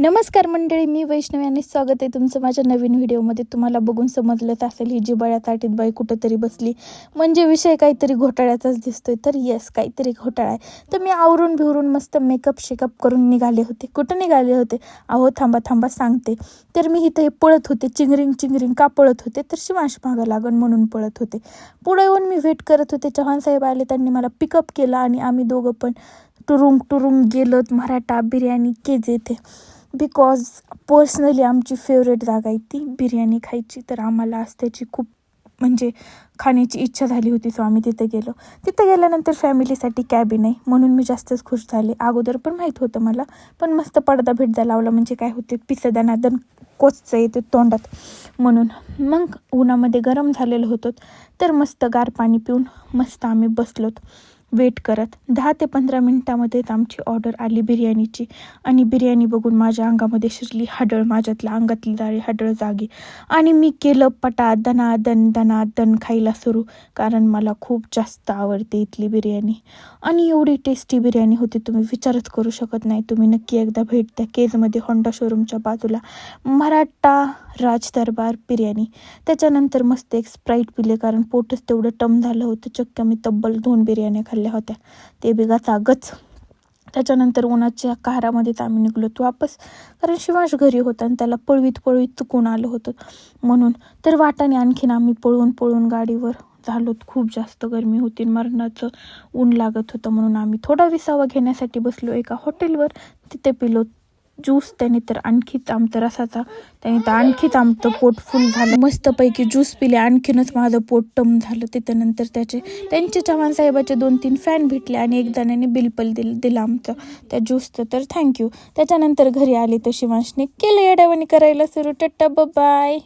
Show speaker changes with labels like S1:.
S1: नमस्कार मंडळी मी वैष्णवी आणि स्वागत आहे तुमचं माझ्या नवीन व्हिडिओमध्ये. तुम्हाला बघून समजलंच असेल ही जिबाळ्या ताटीत बाई कुठंतरी बसली. म्हणजे विषय काहीतरी घोटाळ्याचाच दिसतोय. तर येस काहीतरी घोटाळा आहे. तर मी आवरून भिवरून मस्त मेकअप शेकअप करून निघाले होते. कुठं निघाले होते? अहो थांबा थांबा सांगते. तर मी इथे पळत होते. चिंगरिंग चिंगरिंग का पळत होते? तर शिवांश मागं लागण म्हणून पळत होते. पुढे येऊन मी वेट करत होते. चव्हाण साहेब आले त्यांनी मला पिकअप केलं आणि आम्ही दोघं पण टुरुंग टुरुंग गेलोत. मराठा बिर्याणी केजे येथे बिकॉज पर्सनली आमची फेवरेट जागा आहे ती बिर्याणी खायची. तर आम्हाला आज त्याची खूप म्हणजे खाण्याची इच्छा झाली होती सो आम्ही तिथे गेलो. तिथे गेल्यानंतर फॅमिलीसाठी कॅबिन आहे. म्हणून मी जास्तच खुश झाले. अगोदर पण माहीत होतं मला पण मस्त पडदा भेटदा लावला. म्हणजे काय होते पिसदानादन कोचचं येते तोंडात. म्हणून मग उन्हामध्ये गरम झालेलं होतं. तर मस्त गार पाणी पिऊन मस्त आम्ही बसलोत. वेट करत. दहा ते पंधरा मिनटामध्येच आमची ऑर्डर आली बिर्याणीची. आणि बिर्याणी बघून माझ्या अंगामध्ये शिरली हडळ माझ्यातल्या अंगातली जाळी हडळ जागी. आणि मी केलं पटा दनादन दनादन खायला सुरू. कारण मला खूप जास्त आवडते इथली बिर्याणी. आणि एवढी टेस्टी बिर्याणी होती तुम्ही विचारच करू शकत नाही. तुम्ही नक्की एकदा भेट द्या. केजमध्ये होंडा शोरूमच्या बाजूला मराठा राज दरबार बिर्याणी. त्याच्यानंतर मस्त एक स्प्राईट पिले कारण पोटच तेवढं टम झालं होतं. चक्क मी तब्बल दोन बिर्याण्या खाल्ल्या होत्या. ते बिगा चागच त्याच्यानंतर उन्हाच्या कारामध्येच आम्ही निघलो वापस. कारण शिवांश घरी होता आणि त्याला पळवीत पळवीत चुकून आलं होतं. म्हणून तर वाटाने आणखीन आम्ही पळून पळून गाडीवर झालो खूप जास्त गरमी होती मरणाचं ऊन लागत होतं म्हणून आम्ही थोडा विसावा घेण्यासाठी बसलो एका हॉटेलवर तिथे पिलो ज्यूस त्याने तर आणखी आमचं रसाचा त्याने तर आणखीच आमचं पोट फुल झालं. मस्तपैकी ज्यूस पिले आणखीनच माझं पोट टम झालं. तिथं नंतर त्याचे त्यांचे चव्हाण साहेबाचे दोन तीन फॅन भेटले आणि एक जणाने बिलपल दिल दिलं दिलं आमचं त्या ज्यूसचं. तर थँक्यू त्याच्यानंतर घरी आले तर शिवांशने केलं येड्यावानी करायला सुरू. टट्टा बाय